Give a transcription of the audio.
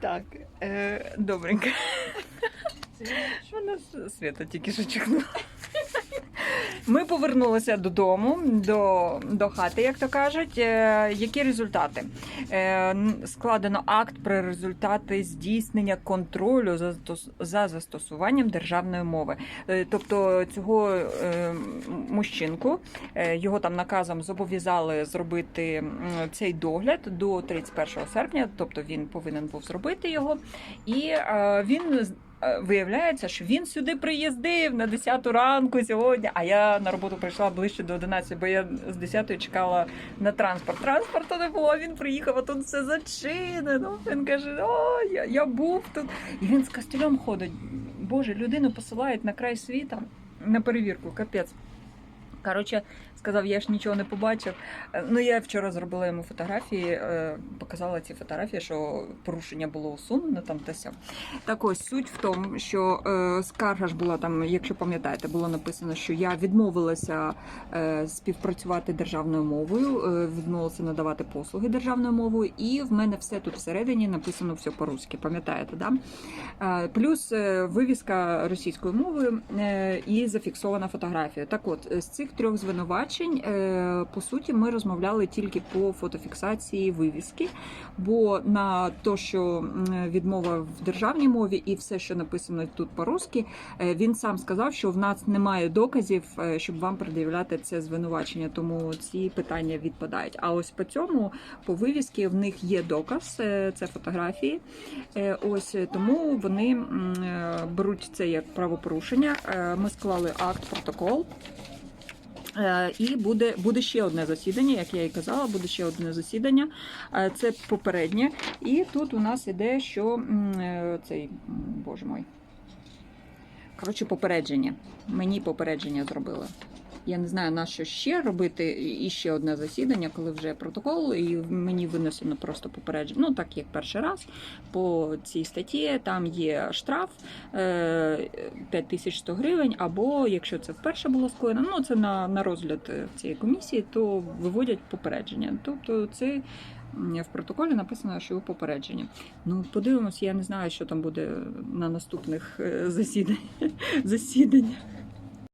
Так, е, добренько. Вона с- Свята тільки що чихнула. Ми повернулися додому, до, до хати, як то кажуть. Е, які результати? Е, складено акт про результати здійснення контролю за, за застосуванням державної мови. Е, тобто цього мужчинку, його там наказом зобов'язали зробити цей догляд до 31 серпня, тобто він повинен був зробити його. І е, він виявляється, що він сюди приїздив на 10 ранку сьогодні, а я на роботу прийшла ближче до 11, бо я з 10 чекала на транспорт. Транспорту не було, він приїхав, а тут все зачинено. Він каже: О, я, я був тут. І він з костюлем ходить. Боже, людину посилають на край світа на перевірку, капець. Коротше, сказав, я ж нічого не побачив. Е, Ну, я вчора зробила йому фотографії, е, показала ці фотографії, що порушення було усунено там та сям. Так ось суть в тому, що е, скарга ж була там, якщо пам'ятаєте, було написано, що я відмовилася співпрацювати державною мовою, відмовилася надавати послуги державною мовою, і в мене все тут всередині написано все по-русски. Пам'ятаєте, да? Плюс вивіска російською мовою і зафіксована фотографія. Так от, з цих трьох звинувачень, е, по суті, ми розмовляли тільки по фотофіксації вивіски, бо на те, що відмова в державній мові і все, що написано тут по-русски, е, він сам сказав, що в нас немає доказів, е, щоб вам пред'являти це звинувачення, тому ці питання відпадають. А ось по цьому, по вивіски, в них є доказ, це фотографії. Ось тому вони беруть це як правопорушення. Ми склали акт, протокол. Е, І буде, буде ще одне засідання, як я і казала, буде ще одне засідання. Е, Це попереднє. І тут у нас іде, що е, цей, боже мой. Коротше, попередження. Мені попередження зробили. Я не знаю, на що ще робити і ще одне засідання, коли вже протокол, і мені винесено просто попередження. Ну, так як перший раз по цій статті там є штраф е, 5100 гривень, або якщо це вперше було скоєно, ну це на, на розгляд е, цієї комісії, то виводять попередження. Тобто це в протоколі написано, що попередження. Ну, подивимось, я не знаю, що там буде на наступних е, засіданнях.